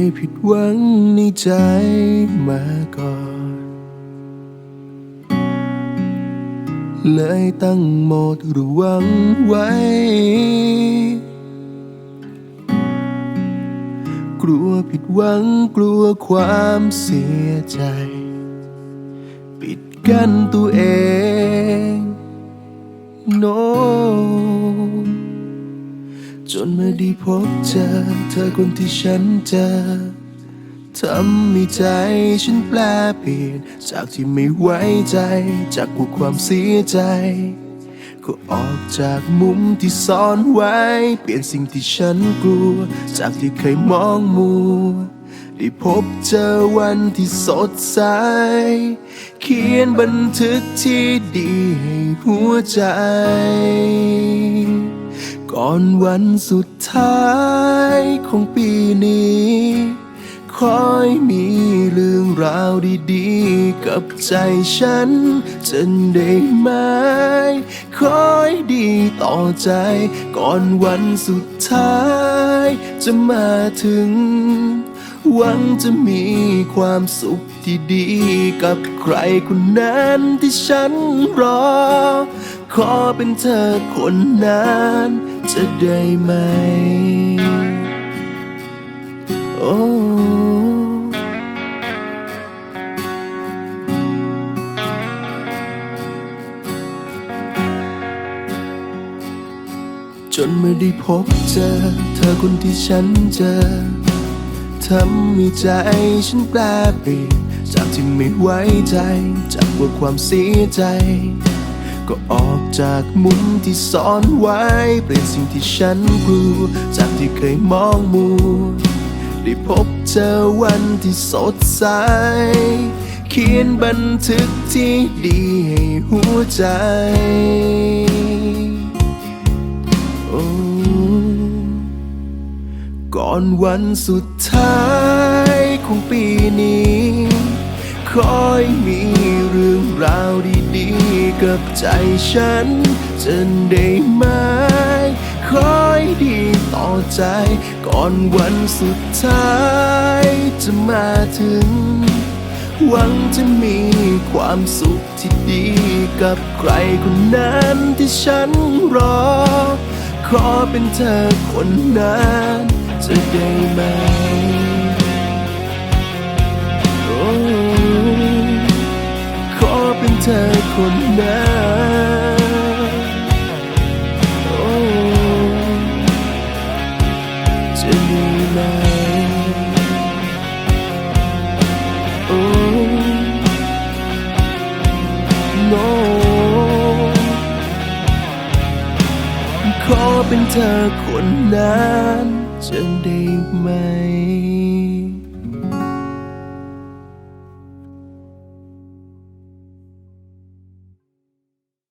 ยผิดหวังในใจมาก่อน เลยตั้งโหมดระวังไว้ กลัวผิดหวังกลัวความเสียใจ ปิดกั้นตัวเอง โน จนเมื่อได้พบเจอ เธอคนที่ฉันเจอทำให้ใจฉันแปลเปลี่ยน จากที่ไม่ไว้ใจ จากกลัวความเสียใจ ก็ออกจากมุมที่ซ่อนไว้ เปลี่ยนสิ่งที่ฉันกลัว จากที่เคยมองมัวได้พบเจอวันที่สดใส เขียนบันทึกที่ดีให้หัวใจ ก่อนวันสุดท้ายของปีนี้ คอยมีเรื่องราวดีๆ กับใจฉันจะได้ไหมคอยดีต่อใจ ก่อนวันสุดท้าย จะมาถึง หวังจะมีความสุขที่ดีกับใครคนนั้นที่ฉันรอ ขอเป็นเธอคนนั้นจะได้ไหม โอ้จนเมื่อได้พบเจอ เธอคนที่ฉันเจอทำให้ใจฉันแปลเปลี่ยนจากที่ไม่ไว้ใจ จากกลัวความเสียใจ ก็ออกจากมุมที่ซ่อนไว้ เปลี่ยนสิ่งที่ฉันกลัว จากที่เคยมองมัวได้พบเจอวันที่สดใส เขียนบันทึกที่ดีให้หัวใจ ก่อนวันสุดท้ายของปีนี้ คอยมีเรื่องราวดีๆ กับใจฉันจะได้ไหมคอยดีต่อใจ ก่อนวันสุดท้ายจะมาถึง หวังจะมีความสุขที่ดีกับใครคนนั้นที่ฉันรอ ขอเป็นเธอคนนั้นจะได้ไหม คนนั้นโอ้จะได้ไหมโอ้ no ขอเป็นเธอคนนั้นจะได้ไหม